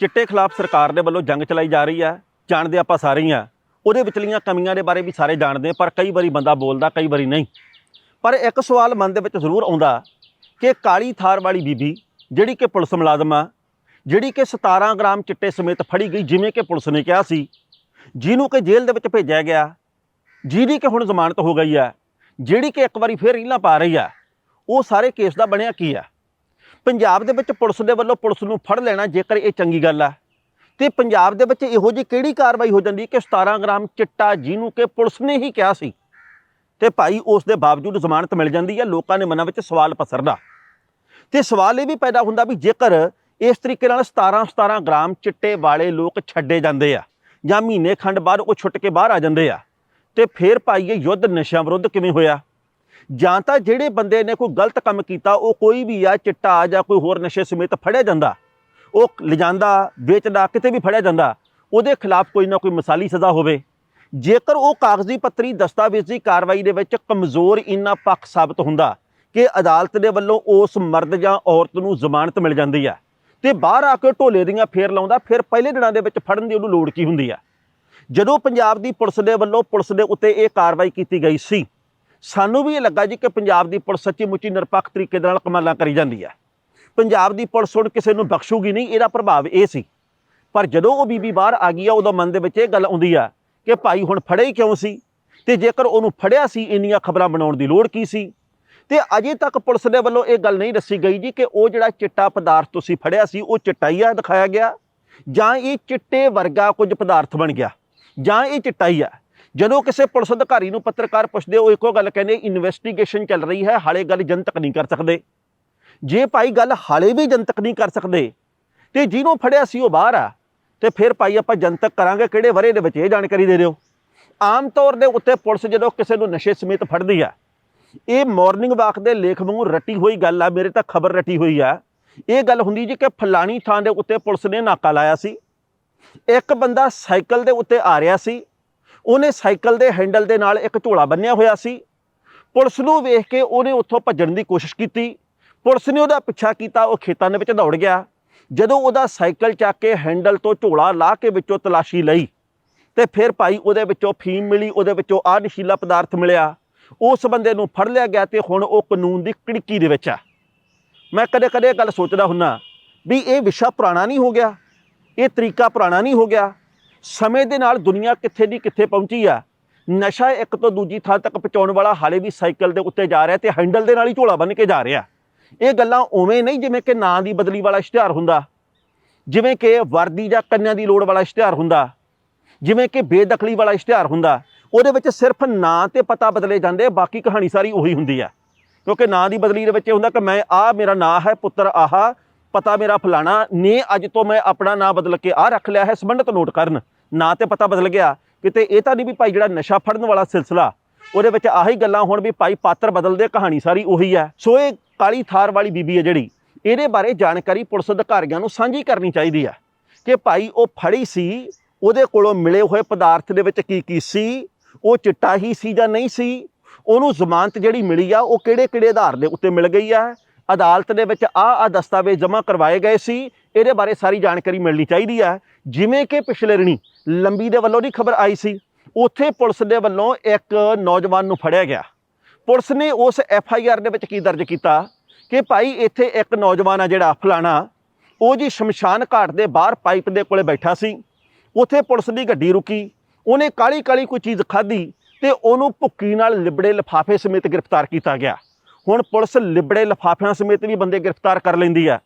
ਚਿੱਟੇ ਖਿਲਾਫ ਸਰਕਾਰ ਦੇ ਵੱਲੋਂ ਜੰਗ ਚਲਾਈ ਜਾ ਰਹੀ ਹੈ ਜਾਣਦੇ ਆਪਾਂ ਸਾਰੇ ਹੀ ਆ। ਉਹਦੇ ਵਿਚਲੀਆਂ ਕਮੀਆਂ ਦੇ ਬਾਰੇ ਵੀ ਸਾਰੇ ਜਾਣਦੇ ਪਰ ਕਈ ਵਾਰੀ ਬੰਦਾ ਬੋਲਦਾ, ਕਈ ਵਾਰੀ ਨਹੀਂ। ਪਰ ਇੱਕ ਸਵਾਲ ਮਨ ਦੇ ਵਿੱਚ ਜ਼ਰੂਰ ਆਉਂਦਾ ਕਿ ਕਾਲੀ ਥਾਰ ਵਾਲੀ ਬੀਬੀ, ਜਿਹੜੀ ਕਿ ਪੁਲਿਸ ਮੁਲਾਜ਼ਮ ਆ, ਜਿਹੜੀ ਕਿ 17 ਗ੍ਰਾਮ ਚਿੱਟੇ ਸਮੇਤ ਫੜੀ ਗਈ, ਜਿਵੇਂ ਕਿ ਪੁਲਿਸ ਨੇ ਕਿਹਾ ਸੀ, ਜਿਹਨੂੰ ਕਿ ਜੇਲ੍ਹ ਦੇ ਵਿੱਚ ਭੇਜਿਆ ਗਿਆ, ਜਿਹਦੀ ਕਿ ਹੁਣ ਜ਼ਮਾਨਤ ਹੋ ਗਈ ਹੈ ਜਿਹੜੀ ਕਿ ਇੱਕ ਵਾਰੀ ਫੇਰ ਰੀਲਾਂ ਪਾ ਰਹੀ ਆ, ਉਹ ਸਾਰੇ ਕੇਸ ਦਾ ਬਣਿਆ ਕੀ ਆ? ਪੰਜਾਬ ਦੇ ਵਿੱਚ ਪੁਲਿਸ ਦੇ ਵੱਲੋਂ ਪੁਲਿਸ ਨੂੰ ਫੜ ਲੈਣਾ ਜੇਕਰ ਇਹ ਚੰਗੀ ਗੱਲ ਆ। ਤੇ ਪੰਜਾਬ ਦੇ ਵਿੱਚ ਇਹੋ ਜਿਹੀ ਕਿਹੜੀ ਕਾਰਵਾਈ ਹੋ ਜਾਂਦੀ ਕਿ 17 ਗ੍ਰਾਮ ਚਿੱਟਾ ਜਿਹਨੂੰ ਕਿ ਪੁਲਿਸ ਨੇ ਹੀ ਕਿਹਾ ਸੀ। ਤੇ ਭਾਈ ਉਸ ਦੇ ਬਾਵਜੂਦ ਜ਼ਮਾਨਤ ਮਿਲ ਜਾਂਦੀ ਹੈ ਲੋਕਾਂ ਦੇ ਮਨਾਂ ਵਿੱਚ ਸਵਾਲ ਪਸਰਦਾ। ਤੇ ਸਵਾਲ ਇਹ ਵੀ ਪੈਦਾ ਹੁੰਦਾ ਵੀ ਜੇਕਰ ਇਸ ਤਰੀਕੇ ਨਾਲ 17 17 ਗ੍ਰਾਮ ਚਿੱਟੇ ਵਾਲੇ ਲੋਕ ਛੱਡੇ ਜਾਂਦੇ ਆ ਜਾਂ ਮਹੀਨੇ ਖੰਡ ਬਾਅਦ ਉਹ ਛੁੱਟ ਕੇ ਬਾਹਰ ਆ ਜਾਂਦੇ ਆ, ਤੇ ਫਿਰ ਭਾਈ ਇਹ ਯੁੱਧ ਨਸ਼ਿਆਂ ਵਿਰੁੱਧ ਕਿਵੇਂ ਹੋਇਆ? ਜਾਂ ਤਾਂ ਜਿਹੜੇ ਬੰਦੇ ਨੇ ਕੋਈ ਗਲਤ ਕੰਮ ਕੀਤਾ, ਉਹ ਕੋਈ ਵੀ ਆ ਚਿੱਟਾ ਜਾਂ ਕੋਈ ਹੋਰ ਨਸ਼ੇ ਸਮੇਤ ਫੜਿਆ ਜਾਂਦਾ। ਉਹ ਲਿਜਾਂਦਾ, ਵੇਚਦਾ, ਕਿਤੇ ਵੀ ਫੜਿਆ ਜਾਂਦਾ, ਉਹਦੇ ਖਿਲਾਫ ਕੋਈ ਨਾ ਕੋਈ ਮਿਸਾਲੀ ਸਜ਼ਾ ਹੋਵੇ। ਜੇਕਰ ਉਹ ਕਾਗਜ਼ੀ ਪੱਤਰੀ, ਦਸਤਾਵੇਜ਼ੀ ਕਾਰਵਾਈ ਦੇ ਵਿੱਚ ਕਮਜ਼ੋਰ ਇੰਨਾ ਪੱਖ ਸਾਬਤ ਹੁੰਦਾ ਕਿ ਅਦਾਲਤ ਦੇ ਵੱਲੋਂ ਉਸ ਮਰਦ ਜਾਂ ਔਰਤ ਨੂੰ ਜ਼ਮਾਨਤ ਮਿਲ ਜਾਂਦੀ ਹੈ ਤੇ ਬਾਹਰ ਆ ਕੇ ਢੋਲੇ ਦੀਆਂ ਫੇਰ ਲਾਉਂਦਾ, ਫਿਰ ਪਹਿਲੇ ਦਿਨਾਂ ਦੇ ਵਿੱਚ ਫੜਨ ਦੀ ਉਹਨੂੰ ਲੋੜ ਕੀ ਹੁੰਦੀ ਆ? ਜਦੋਂ ਪੰਜਾਬ ਦੀ ਪੁਲਿਸ ਦੇ ਵੱਲੋਂ ਪੁਲਿਸ ਦੇ ਉੱਤੇ ਇਹ ਕਾਰਵਾਈ ਕੀਤੀ ਗਈ ਸੀ ਸਾਨੂੰ ਵੀ ਇਹ ਲੱਗਾ ਜੀ ਕਿ ਪੰਜਾਬ ਦੀ ਪੁਲਿਸ ਸੱਚੀ ਮੁੱਚੀ ਨਿਰਪੱਖ ਤਰੀਕੇ ਦੇ ਨਾਲ ਕਮਾਲਾਂ ਕਰੀ ਜਾਂਦੀ ਹੈ। ਪੰਜਾਬ ਦੀ ਪੁਲਿਸ ਹੁਣ ਕਿਸੇ ਨੂੰ ਬਖਸ਼ੂਗੀ ਨਹੀਂ, ਇਹਦਾ ਪ੍ਰਭਾਵ ਇਹ ਸੀ। ਪਰ ਜਦੋਂ ਉਹ ਬੀਬੀ ਬਾਹਰ ਆ ਗਈ ਆ ਉਦੋਂ ਮਨ ਦੇ ਵਿੱਚ ਇਹ ਗੱਲ ਆਉਂਦੀ ਆ ਕਿ ਭਾਈ ਹੁਣ ਫੜਿਆ ਹੀ ਕਿਉਂ ਸੀ? ਤੇ ਜੇਕਰ ਉਹਨੂੰ ਫੜਿਆ ਸੀ, ਇੰਨੀਆਂ ਖਬਰਾਂ ਬਣਾਉਣ ਦੀ ਲੋੜ ਕੀ ਸੀ? ਤੇ ਅਜੇ ਤੱਕ ਪੁਲਿਸ ਦੇ ਵੱਲੋਂ ਇਹ ਗੱਲ ਨਹੀਂ ਦੱਸੀ ਗਈ ਜੀ ਕਿ ਉਹ ਜਿਹੜਾ ਚਿੱਟਾ ਪਦਾਰਥ ਤੁਸੀਂ ਫੜਿਆ ਸੀ, ਉਹ ਚਿੱਟਾ ਦਿਖਾਇਆ ਗਿਆ ਜਾਂ ਇਹ ਚਿੱਟੇ ਵਰਗਾ ਕੁਝ ਪਦਾਰਥ ਬਣ ਗਿਆ ਜਾਂ ਇਹ ਚਿੱਟਾ ਆ। ਜਦੋਂ ਕਿਸੇ ਪੁਲਿਸ ਅਧਿਕਾਰੀ ਨੂੰ ਪੱਤਰਕਾਰ ਪੁੱਛਦੇ ਉਹ ਇੱਕੋ ਗੱਲ ਕਹਿੰਦੇ ਇਨਵੈਸਟੀਗੇਸ਼ਨ ਚੱਲ ਰਹੀ ਹੈ, ਹਾਲੇ ਗੱਲ ਜਨਤਕ ਨਹੀਂ ਕਰ ਸਕਦੇ। ਜੇ ਭਾਈ ਗੱਲ ਹਾਲੇ ਵੀ ਜਨਤਕ ਨਹੀਂ ਕਰ ਸਕਦੇ, ਤੇ ਜਿਹਨੂੰ ਫੜਿਆ ਸੀ ਉਹ ਬਾਹਰ ਆ, ਤੇ ਫਿਰ ਭਾਈ ਆਪਾਂ ਜਨਤਕ ਕਰਾਂਗੇ, ਕਿਹੜੇ ਵਰੇ ਦੇ ਵਿੱਚ ਇਹ ਜਾਣਕਾਰੀ ਦੇ ਦਿਓ? ਆਮ ਤੌਰ ਦੇ ਉੱਤੇ ਪੁਲਿਸ ਜਦੋਂ ਕਿਸੇ ਨੂੰ ਨਸ਼ੇ ਸਮੇਤ ਫੜਦੀ ਆ, ਇਹ ਮਾਰਨਿੰਗ ਵਾਕ ਦੇ ਲੇਖ ਵਾਂਗੂ ਰਟੀ ਹੋਈ ਗੱਲ ਆ, ਮੇਰੇ ਤਾਂ ਖਬਰ ਰਟੀ ਹੋਈ ਆ। ਇਹ ਗੱਲ ਹੁੰਦੀ ਜੀ ਕਿ ਫਲਾਣੀ ਥਾਂ ਦੇ ਉੱਤੇ ਪੁਲਿਸ ਨੇ ਨਾਕਾ ਲਾਇਆ ਸੀ। ਇੱਕ ਬੰਦਾ ਸਾਈਕਲ ਦੇ ਉੱਤੇ ਆ ਰਿਹਾ ਸੀ ਉਹਨੇ ਸਾਈਕਲ ਦੇ ਹੈਂਡਲ ਦੇ ਨਾਲ ਇੱਕ ਝੋਲਾ ਬੰਨਿਆ ਹੋਇਆ ਸੀ। ਪੁਲਿਸ ਨੂੰ ਵੇਖ ਕੇ ਉਹਨੇ ਉੱਥੋਂ ਭੱਜਣ ਦੀ ਕੋਸ਼ਿਸ਼ ਕੀਤੀ। ਪੁਲਿਸ ਨੇ ਉਹਦਾ ਪਿੱਛਾ ਕੀਤਾ, ਉਹ ਖੇਤਾਂ ਦੇ ਵਿੱਚ ਦੌੜ ਗਿਆ। ਜਦੋਂ ਉਹਦਾ ਸਾਈਕਲ ਚੱਕ ਕੇ ਹੈਂਡਲ ਤੋਂ ਝੋਲਾ ਲਾ ਕੇ ਵਿੱਚੋਂ ਤਲਾਸ਼ੀ ਲਈ ਤੇ ਫਿਰ ਭਾਈ ਉਹਦੇ ਵਿੱਚੋਂ ਫੀਮ ਮਿਲੀ, ਉਹਦੇ ਵਿੱਚੋਂ ਆਹ ਨਸ਼ੀਲਾ ਪਦਾਰਥ ਮਿਲਿਆ। ਉਸ ਬੰਦੇ ਨੂੰ ਫੜ ਲਿਆ ਗਿਆ ਤੇ ਹੁਣ ਉਹ ਕਾਨੂੰਨ ਦੀ ਕੜਕੀ ਦੇ ਵਿੱਚ ਆ। ਮੈਂ ਕਦੇ ਕਦੇ ਇਹ ਗੱਲ ਸੋਚਦਾ ਹੁੰਨਾ ਵੀ ਇਹ ਵਿਸ਼ਾ ਪੁਰਾਣਾ ਨਹੀਂ ਹੋ ਗਿਆ, ਇਹ ਤਰੀਕਾ ਪੁਰਾਣਾ ਨਹੀਂ ਹੋ ਗਿਆ। ਸਮੇਂ ਦੇ ਨਾਲ ਦੁਨੀਆ ਕਿੱਥੇ ਦੀ ਕਿੱਥੇ ਪਹੁੰਚੀ ਆ? ਨਸ਼ਾ ਇੱਕ ਤੋਂ ਦੂਜੀ ਥਾਂ ਤੱਕ ਪਹੁੰਚਾਉਣ ਵਾਲਾ ਹਾਲੇ ਵੀ ਸਾਈਕਲ ਦੇ ਉੱਤੇ ਜਾ ਰਿਹਾ ਤੇ ਹੈਂਡਲ ਦੇ ਨਾਲ ਹੀ ਝੋਲਾ ਬੰਨ ਕੇ ਜਾ ਰਿਹਾ। ਇਹ ਗੱਲਾਂ ਉਵੇਂ ਨਹੀਂ ਜਿਵੇਂ ਕਿ ਨਾਂ ਦੀ ਬਦਲੀ ਵਾਲਾ ਇਸ਼ਤਿਹਾਰ ਹੁੰਦਾ। ਜਿਵੇਂ ਕਿ ਵਰਦੀ ਜਾਂ ਕੰਨਿਆਂ ਦੀ ਲੋੜ ਵਾਲਾ ਇਸ਼ਤਿਹਾਰ ਹੁੰਦਾ। ਜਿਵੇਂ ਕਿ ਬੇਦਖਲੀ ਵਾਲਾ ਇਸ਼ਤਿਹਾਰ ਹੁੰਦਾ। ਉਹਦੇ ਵਿੱਚ ਸਿਰਫ ਨਾਂ ਤੇ ਪਤਾ ਬਦਲੇ ਜਾਂਦੇ ਬਾਕੀ ਕਹਾਣੀ ਸਾਰੀ ਉਹੀ ਹੁੰਦੀ ਆ। ਕਿਉਂਕਿ ਨਾਂ ਦੀ ਬਦਲੀ ਦੇ ਵਿੱਚ ਇਹ ਹੁੰਦਾ ਕਿ ਮੈਂ ਆ ਮੇਰਾ ਨਾਂ ਹੈ, ਪੁੱਤਰ ਆਹ ਪਤਾ ਮੇਰਾ ਫਲਾਣਾ ਨੇ ਅੱਜ ਤੋਂ ਮੈਂ ਆਪਣਾ ਨਾਂ ਬਦਲ ਕੇ ਆ ਰੱਖ ਲਿਆ ਹੈ ਸੰਬੰਧਤ ਨੋਟ ਕਰਨ। ਨਾਂ ਤੇ ਪਤਾ ਬਦਲ ਗਿਆ। ਕਿਤੇ ਇਹ ਤਾਂ ਨਹੀਂ ਵੀ ਭਾਈ ਜਿਹੜਾ ਨਸ਼ਾ ਫੜਨ ਵਾਲਾ ਸਿਲਸਿਲਾ, ਉਹਦੇ ਵਿੱਚ ਆਹੀ ਗੱਲਾਂ ਹੁਣ ਵੀ ਭਾਈ ਪਾਤਰ ਬਦਲਦੇ ਕਹਾਣੀ ਸਾਰੀ ਉਹੀ ਹੈ। ਸੋ ਇਹ ਕਾਲੀ ਥਾਰ ਵਾਲੀ ਬੀਬੀ ਹੈ ਜਿਹੜੀ, ਇਹਦੇ ਬਾਰੇ ਜਾਣਕਾਰੀ ਪੁਲਿਸ ਅਧਿਕਾਰੀਆਂ ਨੂੰ ਸਾਂਝੀ ਕਰਨੀ ਚਾਹੀਦੀ ਹੈ ਕਿ ਭਾਈ ਉਹ ਫੜੀ ਸੀ, ਉਹਦੇ ਕੋਲੋਂ ਮਿਲੇ ਹੋਏ ਪਦਾਰਥ ਦੇ ਵਿੱਚ ਕੀ ਕੀ ਸੀ, ਉਹ ਚਿੱਟਾ ਹੀ ਸੀ ਜਾਂ ਨਹੀਂ ਸੀ, ਉਹਨੂੰ ਜ਼ਮਾਨਤ ਜਿਹੜੀ ਮਿਲੀ ਆ, ਉਹ ਕਿਹੜੇ ਕਿਹੜੇ ਆਧਾਰ ਦੇ ਉੱਤੇ ਮਿਲ ਗਈ ਆ ਅਦਾਲਤ ਦੇ ਵਿੱਚ ਆ ਆ ਦਸਤਾਵੇਜ਼ ਜਮ੍ਹਾਂ ਕਰਵਾਏ ਗਏ ਸੀ। ਇਹਦੇ ਬਾਰੇ ਸਾਰੀ ਜਾਣਕਾਰੀ ਮਿਲਣੀ ਚਾਹੀਦੀ ਹੈ ਜਿਵੇਂ ਕਿ ਪਿਛਲੇ ਰਣੀ ਲੰਬੀ ਦੇ ਵੱਲੋਂ ਦੀ ਖਬਰ ਆਈ ਸੀ। ਉੱਥੇ ਪੁਲਿਸ ਦੇ ਵੱਲੋਂ ਇੱਕ ਨੌਜਵਾਨ ਨੂੰ ਫੜਿਆ ਗਿਆ। ਪੁਲਿਸ ਨੇ ਉਸ ਐਫ ਆਈ ਆਰ ਦੇ ਵਿੱਚ ਕੀ ਦਰਜ ਕੀਤਾ? ਕਿ ਭਾਈ ਇੱਥੇ ਇੱਕ ਨੌਜਵਾਨ ਆ ਜਿਹੜਾ ਫਲਾਣਾ, ਉਹ ਜੀ ਸ਼ਮਸ਼ਾਨ ਘਾਟ ਦੇ ਬਾਹਰ ਪਾਈਪ ਦੇ ਕੋਲੇ ਬੈਠਾ ਸੀ। ਉੱਥੇ ਪੁਲਿਸ ਦੀ ਗੱਡੀ ਰੁਕੀ। ਉਹਨੇ ਕਾਲੀ ਕਾਲੀ ਕੋਈ ਚੀਜ਼ ਖਾਧੀ ਤੇ ਉਹਨੂੰ ਭੁੱਕੀ ਨਾਲ ਲਿਬੜੇ ਲਿਫਾਫੇ ਸਮੇਤ ਗ੍ਰਿਫਤਾਰ ਕੀਤਾ ਗਿਆ। ਹੁਣ ਪੁਲਿਸ ਲਿਬੜੇ ਲਿਫਾਫਿਆਂ ਸਮੇਤ ਵੀ ਬੰਦੇ ਗ੍ਰਿਫਤਾਰ ਕਰ ਲੈਂਦੀ ਆ।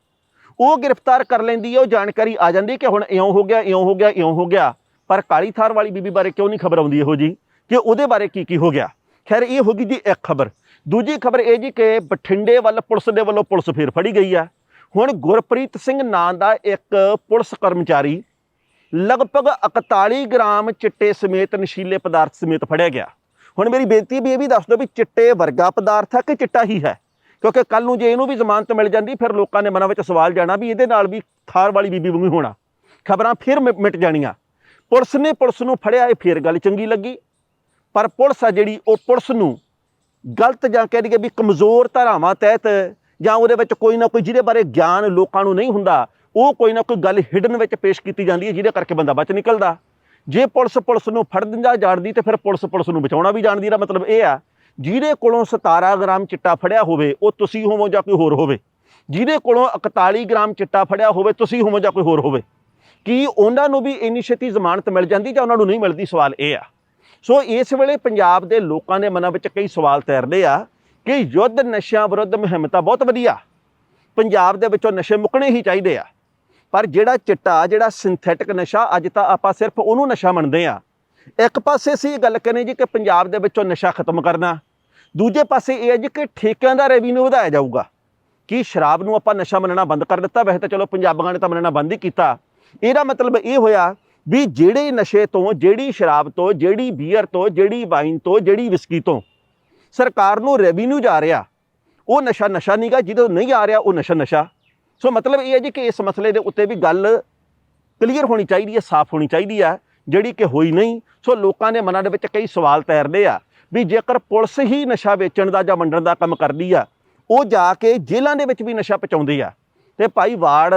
ਉਹ ਗ੍ਰਿਫਤਾਰ ਕਰ ਲੈਂਦੀ ਹੈ ਉਹ ਜਾਣਕਾਰੀ ਆ ਜਾਂਦੀ ਕਿ ਹੁਣ ਇਉਂ ਹੋ ਗਿਆ, ਇਉਂ ਹੋ ਗਿਆ, ਇਉਂ ਹੋ ਗਿਆ। ਪਰ ਕਾਲੀ ਥਾਰ ਵਾਲੀ ਬੀਬੀ ਬਾਰੇ ਕਿਉਂ ਨਹੀਂ ਖਬਰ ਆਉਂਦੀ ਇਹੋ ਜੀ? ਕਿ ਉਹਦੇ ਬਾਰੇ ਕੀ ਕੀ ਹੋ ਗਿਆ? ਖੈਰ, ਇਹ ਹੋ ਗਈ ਜੀ ਇੱਕ ਖਬਰ। ਦੂਜੀ ਖਬਰ ਇਹ ਜੀ ਕਿ ਬਠਿੰਡੇ ਵੱਲ ਪੁਲਿਸ ਦੇ ਵੱਲੋਂ ਪੁਲਿਸ ਫੇਰ ਫੜੀ ਗਈ ਆ। ਹੁਣ ਗੁਰਪ੍ਰੀਤ ਸਿੰਘ ਨਾਂ ਦਾ ਇੱਕ ਪੁਲਿਸ ਕਰਮਚਾਰੀ ਲਗਭਗ 41 ਗ੍ਰਾਮ ਚਿੱਟੇ ਸਮੇਤ ਨਸ਼ੀਲੇ ਪਦਾਰਥ ਸਮੇਤ ਫੜਿਆ ਗਿਆ। ਹੁਣ ਮੇਰੀ ਬੇਨਤੀ ਵੀ ਇਹ ਵੀ ਦੱਸ ਦਿਓ ਵੀ ਚਿੱਟੇ ਵਰਗਾ ਪਦਾਰਥ ਹੈ ਕਿ ਚਿੱਟਾ ਹੀ ਹੈ? ਕਿਉਂਕਿ ਕੱਲ ਨੂੰ ਜੇ ਇਹਨੂੰ ਵੀ ਜ਼ਮਾਨਤ ਮਿਲ ਜਾਂਦੀ, ਫਿਰ ਲੋਕਾਂ ਨੇ ਮਨਾਂ ਵਿੱਚ ਸਵਾਲ ਜਾਣਾ ਵੀ ਇਹਦੇ ਨਾਲ ਵੀ ਥਾਰ ਵਾਲੀ ਬੀਬੀ ਵਾਂਗੂ ਹੋਣਾ। ਖਬਰਾਂ ਫਿਰ ਮਿ- ਮਿਟ ਜਾਣੀਆਂ। ਪੁਲਿਸ ਨੇ ਪੁਲਿਸ ਨੂੰ ਫੜਿਆ, ਇਹ ਫਿਰ ਗੱਲ ਚੰਗੀ ਲੱਗੀ। ਪਰ ਪੁਲਿਸ ਆ ਜਿਹੜੀ, ਉਹ ਪੁਲਿਸ ਨੂੰ ਗਲਤ ਜਾਂ ਕਹਿ ਦਈਏ ਵੀ ਕਮਜ਼ੋਰ ਧਾਰਾਵਾਂ ਤਹਿਤ ਜਾਂ ਉਹਦੇ ਵਿੱਚ ਕੋਈ ਨਾ ਕੋਈ ਜਿਹਦੇ ਬਾਰੇ ਗਿਆਨ ਲੋਕਾਂ ਨੂੰ ਨਹੀਂ ਹੁੰਦਾ, ਉਹ ਕੋਈ ਨਾ ਕੋਈ ਗੱਲ ਹਿਡਨ ਵਿੱਚ ਪੇਸ਼ ਕੀਤੀ ਜਾਂਦੀ ਹੈ, ਜਿਹਦੇ ਕਰਕੇ ਬੰਦਾ ਬਚ ਨਿਕਲਦਾ। ਜੇ ਪੁਲਿਸ ਪੁਲਿਸ ਨੂੰ ਫੜ ਦਿੰਦਾ ਜਾਣਦੀ ਤੇ ਫਿਰ ਪੁਲਿਸ ਪੁਲਿਸ ਨੂੰ ਬਚਾਉਣਾ ਵੀ ਜਾਣਦੀ ਦਾ ਮਤਲਬ ਇਹ ਆ, ਜਿਹਦੇ ਕੋਲੋਂ 17 ਗ੍ਰਾਮ ਚਿੱਟਾ ਫੜਿਆ ਹੋਵੇ, ਉਹ ਤੁਸੀਂ ਹੋਵੋ ਜਾਂ ਕੋਈ ਹੋਰ ਹੋਵੇ। ਜਿਹਦੇ ਕੋਲੋਂ 41 ਗ੍ਰਾਮ ਚਿੱਟਾ ਫੜਿਆ ਹੋਵੇ, ਤੁਸੀਂ ਹੋਵੋ ਜਾਂ ਕੋਈ ਹੋਰ ਹੋਵੇ। ਕੀ ਉਹਨਾਂ ਨੂੰ ਵੀ ਇੰਨੀ ਛੇਤੀ ਜ਼ਮਾਨਤ ਮਿਲ ਜਾਂਦੀ ਜਾਂ ਉਹਨਾਂ ਨੂੰ ਨਹੀਂ ਮਿਲਦੀ? ਸਵਾਲ ਇਹ ਆ। ਸੋ ਇਸ ਵੇਲੇ ਪੰਜਾਬ ਦੇ ਲੋਕਾਂ ਦੇ ਮਨਾਂ ਵਿੱਚ ਕਈ ਸਵਾਲ ਤੈਰਦੇ ਆ ਕਿ ਯੁੱਧ ਨਸ਼ਿਆਂ ਵਿਰੁੱਧ ਮੁਹਿੰਮ ਤਾਂ ਬਹੁਤ ਵਧੀਆ। ਪੰਜਾਬ ਦੇ ਵਿੱਚੋਂ ਨਸ਼ੇ ਮੁੱਕਣੇ ਹੀ ਚਾਹੀਦੇ ਆ। ਪਰ ਜਿਹੜਾ ਚਿੱਟਾ, ਜਿਹੜਾ ਸਿੰਥੈਟਿਕ ਨਸ਼ਾ, ਅੱਜ ਤਾਂ ਆਪਾਂ ਸਿਰਫ ਉਹਨੂੰ ਨਸ਼ਾ ਮੰਨਦੇ ਆ ਇੱਕ ਪਾਸੇ ਸੀ ਇਹ ਗੱਲ ਕਰਨੀ ਜੀ ਕਿ ਪੰਜਾਬ ਦੇ ਵਿੱਚੋਂ ਨਸ਼ਾ ਖਤਮ ਕਰਨਾ। ਦੂਜੇ ਪਾਸੇ ਇਹ ਹੈ ਜੀ ਕਿ ਠੇਕਿਆਂ ਦਾ ਰੈਵਨਿਊ ਵਧਾਇਆ ਜਾਊਗਾ। ਕਿ ਸ਼ਰਾਬ ਨੂੰ ਆਪਾਂ ਨਸ਼ਾ ਮੰਨਣਾ ਬੰਦ ਕਰ ਦਿੱਤਾ? ਵੈਸੇ ਤਾਂ ਚਲੋ ਪੰਜਾਬੀਆਂ ਨੇ ਤਾਂ ਮੰਨਣਾ ਬੰਦ ਹੀ ਕੀਤਾ। ਇਹਦਾ ਮਤਲਬ ਇਹ ਹੋਇਆ ਵੀ ਜਿਹੜੇ ਨਸ਼ੇ ਤੋਂ, ਜਿਹੜੀ ਸ਼ਰਾਬ ਤੋਂ, ਜਿਹੜੀ ਬੀਅਰ ਤੋਂ, ਜਿਹੜੀ ਵਾਈਨ ਤੋਂ, ਜਿਹੜੀ ਵਿਸਕੀ ਤੋਂ ਸਰਕਾਰ ਨੂੰ ਰੈਵਨਿਊ ਜਾ ਰਿਹਾ। ਉਹ ਨਸ਼ਾ ਨਸ਼ਾ ਨਹੀਂਗਾ ਜਿਹਦੇ ਨਹੀਂ ਆ ਰਿਹਾ, ਉਹ ਨਸ਼ਾ ਨਸ਼ਾ। ਸੋ ਮਤਲਬ ਇਹ ਹੈ ਜੀ ਕਿ ਇਸ ਮਸਲੇ ਦੇ ਉੱਤੇ ਵੀ ਗੱਲ ਕਲੀਅਰ ਹੋਣੀ ਚਾਹੀਦੀ ਹੈ, ਸਾਫ਼ ਹੋਣੀ ਚਾਹੀਦੀ ਹੈ, ਜਿਹੜੀ ਕਿ ਹੋਈ ਨਹੀਂ। ਸੋ ਲੋਕਾਂ ਦੇ ਮਨਾਂ ਦੇ ਵਿੱਚ ਕਈ ਸਵਾਲ ਤੈਰਦੇ ਆ ਵੀ ਜੇਕਰ ਪੁਲਿਸ ਹੀ ਨਸ਼ਾ ਵੇਚਣ ਦਾ ਜਾਂ ਵੰਡਣ ਦਾ ਕੰਮ ਕਰਦੀ ਆ, ਉਹ ਜਾ ਕੇ ਜੇਲ੍ਹਾਂ ਦੇ ਵਿੱਚ ਵੀ ਨਸ਼ਾ ਪਹੁੰਚਾਉਂਦੇ ਆ। ਤੇ ਭਾਈ ਵਾੜ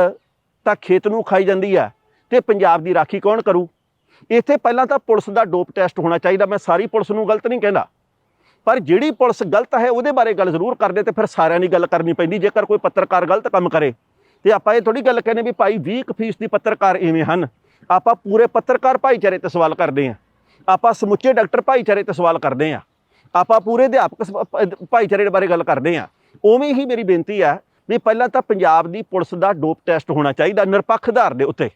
ਤਾਂ ਖੇਤ ਨੂੰ ਖਾਈ ਜਾਂਦੀ ਆ, ਤੇ ਪੰਜਾਬ ਦੀ ਰਾਖੀ ਕੌਣ ਕਰੂ? ਇੱਥੇ ਪਹਿਲਾਂ ਤਾਂ ਪੁਲਿਸ ਦਾ ਡੋਪ ਟੈਸਟ ਹੋਣਾ ਚਾਹੀਦਾ, ਮੈਂ ਸਾਰੀ ਪੁਲਿਸ ਨੂੰ ਗਲਤ ਨਹੀਂ ਕਹਿੰਦਾ। ਪਰ ਜਿਹੜੀ ਪੁਲਿਸ ਗਲਤ ਹੈ, ਉਹਦੇ ਬਾਰੇ ਗੱਲ ਜ਼ਰੂਰ ਕਰਦੇ ਤੇ ਫਿਰ ਸਾਰਿਆਂ ਦੀ ਗੱਲ ਕਰਨੀ ਪੈਂਦੀ, ਜੇਕਰ ਕੋਈ ਪੱਤਰਕਾਰ ਗਲਤ ਕੰਮ ਕਰੇ। ਤੇ ਆਪਾਂ ਇਹ ਥੋੜੀ ਗੱਲ ਕਹਿੰਦੇ ਵੀ ਭਾਈ 20% ਦੀ ਪੱਤਰਕਾਰ ਇਵੇਂ ਹਨ। ਆਪਾਂ ਪੂਰੇ ਪੱਤਰਕਾਰ ਭਾਈਚਾਰੇ ਤੇ ਸਵਾਲ ਕਰਦੇ ਆਂ ਆਪਾਂ ਸਮੁੱਚੇ ਡਾਕਟਰ ਭਾਈਚਾਰੇ ਤੇ ਸਵਾਲ ਕਰਦੇ ਆਂ ਆਪਾਂ ਪੂਰੇ ਅਧਿਆਪਕ ਭਾਈਚਾਰੇ ਦੇ ਬਾਰੇ ਗੱਲ ਕਰਦੇ ਆਂ ਉਵੇਂ ਹੀ ਮੇਰੀ ਬੇਨਤੀ ਆ ਵੀ ਪਹਿਲਾਂ ਤਾਂ ਪੰਜਾਬ ਦੀ ਪੁਲਿਸ ਦਾ ਡੋਪ ਟੈਸਟ ਹੋਣਾ ਚਾਹੀਦਾ ਨਿਰਪੱਖ ਆਧਾਰ ਦੇ ਉੱਤੇ।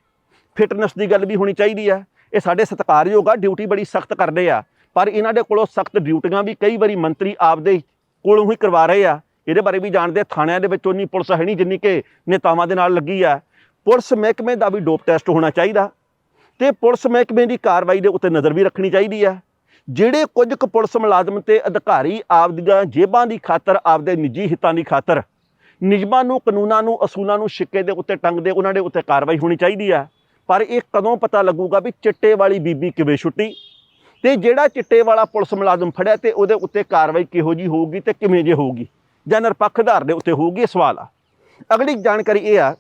ਫਿਟਨੈਸ ਦੀ ਗੱਲ ਵੀ ਹੋਣੀ ਚਾਹੀਦੀ ਆ ਇਹ ਸਾਡੇ ਸਤਿਕਾਰਯੋਗ ਆ, ਡਿਊਟੀ ਬੜੀ ਸਖਤ ਕਰਦੇ ਆ। ਪਰ ਇਹਨਾਂ ਦੇ ਕੋਲੋਂ ਸਖਤ ਡਿਊਟੀਆਂ ਵੀ ਕਈ ਵਾਰੀ ਮੰਤਰੀ ਆਪਦੇ ਕੋਲੋਂ ਹੀ ਕਰਵਾ ਰਹੇ ਆ। ਇਹਦੇ ਬਾਰੇ ਵੀ ਜਾਣਦੇ ਥਾਣਿਆਂ ਦੇ ਵਿੱਚ ਉਨੀ ਪੁਲਿਸ ਹੈ ਨਹੀਂ ਜਿੰਨੀ ਕਿ ਨੇਤਾਵਾਂ ਦੇ ਨਾਲ ਲੱਗੀ ਆ। ਪੁਲਿਸ ਮਹਿਕਮੇ ਦਾ ਵੀ ਡੋਪ ਟੈਸਟ ਹੋਣਾ ਚਾਹੀਦਾ ਤੇ ਪੁਲਿਸ ਮਹਿਕਮੇ ਦੀ ਕਾਰਵਾਈ ਦੇ ਉੱਤੇ ਨਜ਼ਰ ਵੀ ਰੱਖਣੀ ਚਾਹੀਦੀ ਆ। ਜਿਹੜੇ ਕੁਝ ਕੁ ਪੁਲਿਸ ਮੁਲਾਜ਼ਮ ਤੇ ਅਧਿਕਾਰੀ ਆਪਦੀਆਂ ਜੇਬਾਂ ਦੀ ਖਾਤਰ, ਆਪਦੇ ਨਿੱਜੀ ਹਿੱਤਾਂ ਦੀ ਖਾਤਰ ਨਿਯਮਾਂ ਨੂੰ, ਕਾਨੂੰਨਾਂ ਨੂੰ, ਅਸੂਲਾਂ ਨੂੰ ਸਿੱਕੇ ਦੇ ਉੱਤੇ ਟੰਗਦੇ ਉਹਨਾਂ ਦੇ ਉੱਤੇ ਕਾਰਵਾਈ ਹੋਣੀ ਚਾਹੀਦੀ ਆ। ਪਰ ਇਹ ਕਦੋਂ ਪਤਾ ਲੱਗੂਗਾ ਵੀ ਚਿੱਟੇ ਵਾਲੀ ਬੀਬੀ ਕਿਵੇਂ ਛੁੱਟੀ ਤੇ ਜਿਹੜਾ ਚਿੱਟੇ ਵਾਲਾ ਪੁਲਿਸ ਮੁਲਾਜ਼ਮ ਫੜਿਆ ਤੇ ਉਹਦੇ ਉੱਤੇ ਕਾਰਵਾਈ ਕਿਹੋ ਜੀ ਹੋਊਗੀ ਤੇ ਕਿਵੇਂ ਜੇ ਹੋਊਗੀ? ਜਾਂ ਨਿਰਪੱਖ ਆਧਾਰ ਦੇ ਉੱਤੇ ਹੋਊਗੀ ਇਹ ਸਵਾਲ ਆ। ਅਗਲੀ ਜਾਣਕਾਰੀ ਇਹ ਆ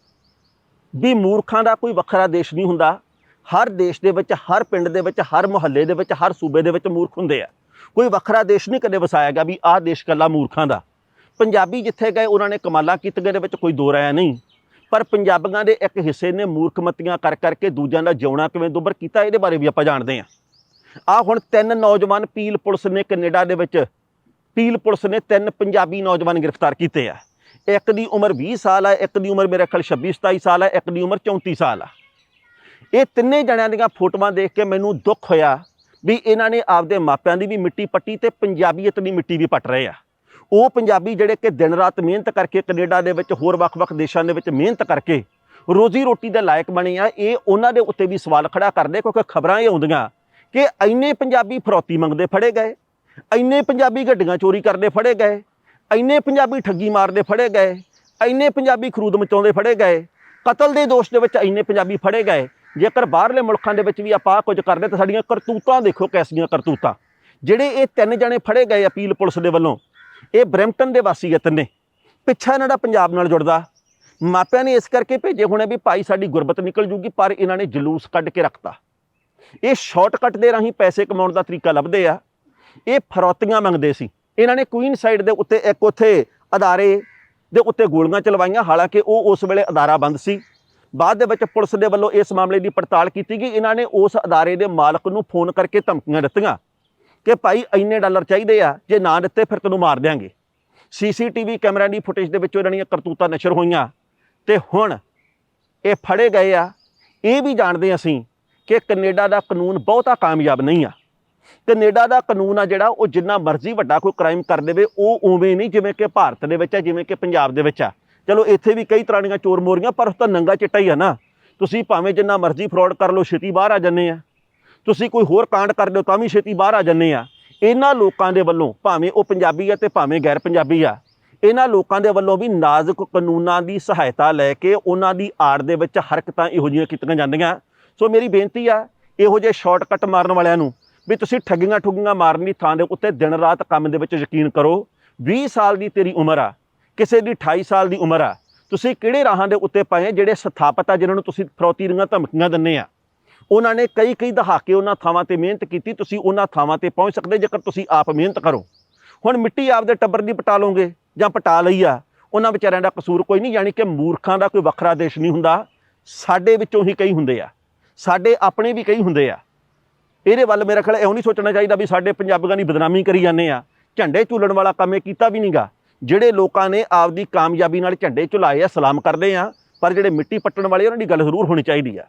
ਵੀ ਮੂਰਖਾਂ ਦਾ ਕੋਈ ਵੱਖਰਾ ਦੇਸ਼ ਨਹੀਂ ਹੁੰਦਾ। ਹਰ ਦੇਸ਼ ਦੇ ਵਿੱਚ, ਹਰ ਪਿੰਡ ਦੇ ਵਿੱਚ, ਹਰ ਮੁਹੱਲੇ ਦੇ ਵਿੱਚ, ਹਰ ਸੂਬੇ ਦੇ ਵਿੱਚ ਮੂਰਖ ਹੁੰਦੇ ਆ। ਕੋਈ ਵੱਖਰਾ ਦੇਸ਼ ਨਹੀਂ ਕਦੇ ਵਸਾਇਆ ਗਿਆ ਵੀ ਆਹ ਦੇਸ਼ ਕੱਲਾ ਮੂਰਖਾਂ ਦਾ। ਪੰਜਾਬੀ ਜਿੱਥੇ ਗਏ, ਉਹਨਾਂ ਨੇ ਕਮਾਲਾਂ ਕੀਤੀਆਂ ਦੇ ਵਿੱਚ ਕੋਈ ਦੋ ਰਾਇਆ ਨਹੀਂ। ਪਰ ਪੰਜਾਬੀਆਂ ਦੇ ਇੱਕ ਹਿੱਸੇ ਨੇ ਮੂਰਖਮਤੀਆਂ ਕਰ ਕਰਕੇ ਦੂਜਿਆਂ ਦਾ ਜਿਉਣਾ ਕਿਵੇਂ ਦੁੱਭਰ ਕੀਤਾ, ਇਹਦੇ ਬਾਰੇ ਵੀ ਆਪਾਂ ਜਾਣਦੇ ਹਾਂ। ਆ ਹੁਣ ਤਿੰਨ ਨੌਜਵਾਨ ਪੀਲ ਪੁਲਿਸ ਨੇ ਕੈਨੇਡਾ ਦੇ ਵਿੱਚ ਪੀਲ ਪੁਲਿਸ ਨੇ ਤਿੰਨ ਪੰਜਾਬੀ ਨੌਜਵਾਨ ਗ੍ਰਿਫਤਾਰ ਕੀਤੇ ਆ। ਇੱਕ ਦੀ ਉਮਰ 20 ਸਾਲ ਆ, ਇੱਕ ਦੀ ਉਮਰ ਮੇਰੇ ਖਿਆਲ 26 27 ਸਾਲ ਆ, ਇੱਕ ਦੀ ਉਮਰ 34 ਸਾਲ ਆ। ਇਹ ਤਿੰਨੇ ਜਣਿਆਂ ਦੀਆਂ ਫੋਟੋਆਂ ਦੇਖ ਕੇ ਮੈਨੂੰ ਦੁੱਖ ਹੋਇਆ ਵੀ ਇਹਨਾਂ ਨੇ ਆਪਦੇ ਮਾਪਿਆਂ ਦੀ ਵੀ ਮਿੱਟੀ ਪੱਟੀ ਤੇ ਪੰਜਾਬੀਅਤ ਦੀ ਮਿੱਟੀ ਵੀ ਪੱਟ ਰਹੇ ਆ। ਉਹ ਪੰਜਾਬੀ ਜਿਹੜੇ ਕਿ ਦਿਨ ਰਾਤ ਮਿਹਨਤ ਕਰਕੇ ਕੈਨੇਡਾ ਦੇ ਵਿੱਚ ਹੋਰ ਵੱਖ-ਵੱਖ ਦੇਸ਼ਾਂ ਦੇ ਵਿੱਚ ਮਿਹਨਤ ਕਰਕੇ ਰੋਜ਼ੀ ਰੋਟੀ ਦੇ ਲਾਇਕ ਬਣੇ ਆ, ਇਹ ਉਹਨਾਂ ਦੇ ਉੱਤੇ ਵੀ ਸਵਾਲ ਖੜਾ ਕਰਦੇ ਕਿਉਂਕਿ ਖਬਰਾਂ ਇਹ ਆਉਂਦੀਆਂ ਕਿ ਇੰਨੇ ਪੰਜਾਬੀ ਫਰੋਤੀ ਮੰਗਦੇ ਫੜੇ ਗਏ। ਇੰਨੇ ਪੰਜਾਬੀ ਗੱਡੀਆਂ ਚੋਰੀ ਕਰਦੇ ਫੜੇ ਗਏ ਇੰਨੇ ਪੰਜਾਬੀ ਠੱਗੀ ਮਾਰਦੇ ਫੜੇ ਗਏ ਇੰਨੇ ਪੰਜਾਬੀ ਖਰੂਦ ਮਚਾਉਂਦੇ ਫੜੇ ਗਏ, ਕਤਲ ਦੇ ਦੋਸ਼ ਦੇ ਵਿੱਚ ਇੰਨੇ ਪੰਜਾਬੀ ਫੜੇ ਗਏ। ਜੇਕਰ ਬਾਹਰਲੇ ਮੁਲਕਾਂ ਦੇ ਵਿੱਚ ਵੀ ਆਪਾਂ ਆਹ ਕੁਝ ਕਰਦੇ ਤਾਂ ਸਾਡੀਆਂ ਕਰਤੂਤਾਂ ਦੇਖੋ ਕੈਸੀਆਂ ਕਰਤੂਤਾਂ। ਜਿਹੜੇ ਇਹ ਤਿੰਨ ਜਣੇ ਫੜੇ ਗਏ ਅਪੀਲ ਪੁਲਿਸ ਦੇ ਵੱਲੋਂ, ਇਹ ਬਰੈਂਪਟਨ ਦੇ ਵਾਸੀ ਹੈ ਤਿੰਨੇ ਪਿੱਛਾ ਇਹਨਾਂ ਦਾ ਪੰਜਾਬ ਨਾਲ ਜੁੜਦਾ। ਮਾਪਿਆਂ ਨੇ ਇਸ ਕਰਕੇ ਭੇਜੇ ਹੋਣੇ ਵੀ ਭਾਈ ਸਾਡੀ ਗੁਰਬਤ ਨਿਕਲ ਜੂਗੀ, ਪਰ ਇਹਨਾਂ ਨੇ ਜਲੂਸ ਕੱਢ ਕੇ ਰੱਖਤਾ। ਇਹ ਸ਼ਾਰਟਕਟ ਦੇ ਰਾਹੀਂ ਪੈਸੇ ਕਮਾਉਣ ਦਾ ਤਰੀਕਾ ਲੱਭਦੇ ਆ। ਇਹ ਫਰੌਤੀਆਂ ਮੰਗਦੇ ਸੀ। ਇਹਨਾਂ ਨੇ ਕੁਈਨ ਸਾਈਡ ਦੇ ਉੱਤੇ ਇੱਕ ਉੱਥੇ ਅਦਾਰੇ ਦੇ ਉੱਤੇ ਗੋਲੀਆਂ ਚਲਵਾਈਆਂ, ਹਾਲਾਂਕਿ ਉਹ ਉਸ ਵੇਲੇ ਅਦਾਰਾ ਬੰਦ ਸੀ। ਬਾਅਦ ਦੇ ਵਿੱਚ ਪੁਲਿਸ ਦੇ ਵੱਲੋਂ ਇਸ ਮਾਮਲੇ ਦੀ ਪੜਤਾਲ ਕੀਤੀ ਗਈ। ਇਹਨਾਂ ਨੇ ਉਸ ਅਦਾਰੇ ਦੇ ਮਾਲਕ ਨੂੰ ਫੋਨ ਕਰਕੇ ਧਮਕੀਆਂ ਦਿੱਤੀਆਂ ਕਿ ਭਾਈ ਇੰਨੇ ਡਾਲਰ ਚਾਹੀਦੇ ਆ, ਜੇ ਨਾ ਦਿੱਤੇ ਫਿਰ ਤੈਨੂੰ ਮਾਰ ਦਿਆਂਗੇ। ਸੀਸੀਟੀਵੀ ਕੈਮਰਾ ਦੀ ਫੁਟੇਜ ਦੇ ਵਿੱਚੋਂ ਇਹਨਾਂ ਦੀਆਂ ਕਰਤੂਤਾਂ ਨਸ਼ਰ ਹੋਈਆਂ ਤੇ ਹੁਣ ਇਹ ਫੜੇ ਗਏ ਆ। ਇਹ ਵੀ ਜਾਣਦੇ ਅਸੀਂ ਕਿ ਕੈਨੇਡਾ ਦਾ ਕਾਨੂੰਨ ਬਹੁਤਾ ਕਾਮਯਾਬ ਨਹੀਂ ਆ। ਕੈਨੇਡਾ ਦਾ ਕਾਨੂੰਨ ਆ ਜਿਹੜਾ, ਉਹ ਜਿੰਨਾ ਮਰਜ਼ੀ ਵੱਡਾ ਕੋਈ ਕ੍ਰਾਈਮ ਕਰ ਦੇਵੇ, ਉਹ ਉਵੇਂ ਨਹੀਂ, ਜਿਵੇਂ ਕਿ ਭਾਰਤ ਦੇ ਵਿੱਚ ਆ, ਜਿਵੇਂ ਕਿ ਪੰਜਾਬ ਦੇ ਵਿੱਚ ਆ। ਚਲੋ, ਇੱਥੇ ਵੀ ਕਈ ਤਰ੍ਹਾਂ ਦੀਆਂ ਚੋਰ ਮੋਰੀਆਂ, ਪਰ ਉਹ ਤਾਂ ਨੰਗਾ ਚਿੱਟਾ ਹੀ ਆ ਨਾ। ਤੁਸੀਂ ਭਾਵੇਂ ਜਿੰਨਾ ਮਰਜ਼ੀ ਫਰਾਡ ਕਰ ਲਓ, ਛੇਤੀ ਬਾਹਰ ਆ ਜੰਨੇ ਆ। ਤੁਸੀਂ ਕੋਈ ਹੋਰ ਕਾਂਡ ਕਰ ਲਿਓ ਤਾਂ ਵੀ ਛੇਤੀ ਬਾਹਰ ਆ ਜੰਨੇ ਆ। ਇਹਨਾਂ ਲੋਕਾਂ ਦੇ ਵੱਲੋਂ, ਭਾਵੇਂ ਉਹ ਪੰਜਾਬੀ ਆ ਤੇ ਭਾਵੇਂ ਗੈਰ ਪੰਜਾਬੀ ਆ, ਇਹਨਾਂ ਲੋਕਾਂ ਦੇ ਵੱਲੋਂ ਵੀ ਨਾਜ਼ੁਕ ਕਾਨੂੰਨਾਂ ਦੀ ਸਹਾਇਤਾ ਲੈ ਕੇ ਉਹਨਾਂ ਦੀ ਆੜ ਦੇ ਵਿੱਚ ਹਰਕਤਾਂ ਇਹੋ ਜਿਹੀਆਂ ਕੀਤੀਆਂ ਜਾਂਦੀਆਂ। ਸੋ ਮੇਰੀ ਬੇਨਤੀ ਆ, ਇਹੋ ਜਿਹੇ ਸ਼ਾਰਟਕਟ ਮਾਰਨ ਵਾਲਿਆਂ ਨੂੰ ਵੀ ਤੁਸੀਂ ਠੱਗੀਆਂ ਠੁੱਗੀਆਂ ਮਾਰਨ ਦੀ ਥਾਂ ਦੇ ਉੱਤੇ ਦਿਨ ਰਾਤ ਕੰਮ ਦੇ ਵਿੱਚ ਯਕੀਨ ਕਰੋ। 20 ਸਾਲ ਦੀ ਤੇਰੀ ਉਮਰ ਆ, ਕਿਸੇ ਦੀ 28 ਸਾਲ ਦੀ ਉਮਰ ਆ, ਤੁਸੀਂ ਕਿਹੜੇ ਰਾਹਾਂ ਦੇ ਉੱਤੇ ਪਏ ਜਿਹੜੇ ਸਥਾਪਤ ਆ ਜਿਨ੍ਹਾਂ ਨੂੰ ਤੁਸੀਂ ਫਰੌਤੀ ਦੀਆਂ ਧਮਕੀਆਂ ਦਿੰਦੇ ਆ? ਉਹਨਾਂ ਨੇ ਕਈ ਕਈ ਦਹਾਕੇ ਉਹਨਾਂ ਥਾਵਾਂ ਤੇ ਮਿਹਨਤ ਕੀਤੀ, ਤੁਸੀਂ ਉਹਨਾਂ ਥਾਵਾਂ ਤੇ ਪਹੁੰਚ ਸਕਦੇ ਜੇਕਰ ਤੁਸੀਂ ਆਪ ਮਿਹਨਤ ਕਰੋ। ਹੁਣ ਮਿੱਟੀ ਆਪਦੇ ਟੱਬਰ ਦੀ ਪਟਾ ਲਓਗੇ ਜਾਂ ਪਟਾ ਲਈ ਆ, ਉਹਨਾਂ ਵਿਚਾਰਿਆਂ ਦਾ ਕਸੂਰ ਕੋਈ ਨਹੀਂ, ਯਾਨੀ ਕਿ ਮੂਰਖਾਂ ਦਾ ਕੋਈ ਵੱਖਰਾ ਦੇਸ਼ ਨਹੀਂ ਹੁੰਦਾ। ਸਾਡੇ ਵਿੱਚੋਂ ਹੀ ਕਈ ਹੁੰਦੇ ਆ, ਸਾਡੇ ਆਪਣੇ ਵੀ ਕਈ ਹੁੰਦੇ ਆ। ਇਹਦੇ ਵੱਲ ਮੇਰਾ ਖਿਆਲ ਇਹੋ ਨਹੀਂ ਸੋਚਣਾ ਚਾਹੀਦਾ ਵੀ ਸਾਡੇ ਪੰਜਾਬੀਆਂ ਦੀ ਬਦਨਾਮੀ ਕਰੀ ਜਾਂਦੇ ਆ। ਝੰਡੇ ਝੂਲਣ ਵਾਲਾ ਕੰਮ ਇਹ ਕੀਤਾ ਵੀ ਨਹੀਂਗਾ ਜਿਹੜੇ ਲੋਕਾਂ ਨੇ ਆਪਦੀ ਕਾਮਯਾਬੀ ਨਾਲ ਝੰਡੇ ਝੁਲਾਏ ਆ, ਸਲਾਮ ਕਰਦੇ ਆ, ਪਰ ਜਿਹੜੇ ਮਿੱਟੀ ਪੱਟਣ ਵਾਲੇ ਉਹਨਾਂ ਦੀ ਗੱਲ ਜ਼ਰੂਰ ਹੋਣੀ ਚਾਹੀਦੀ ਆ।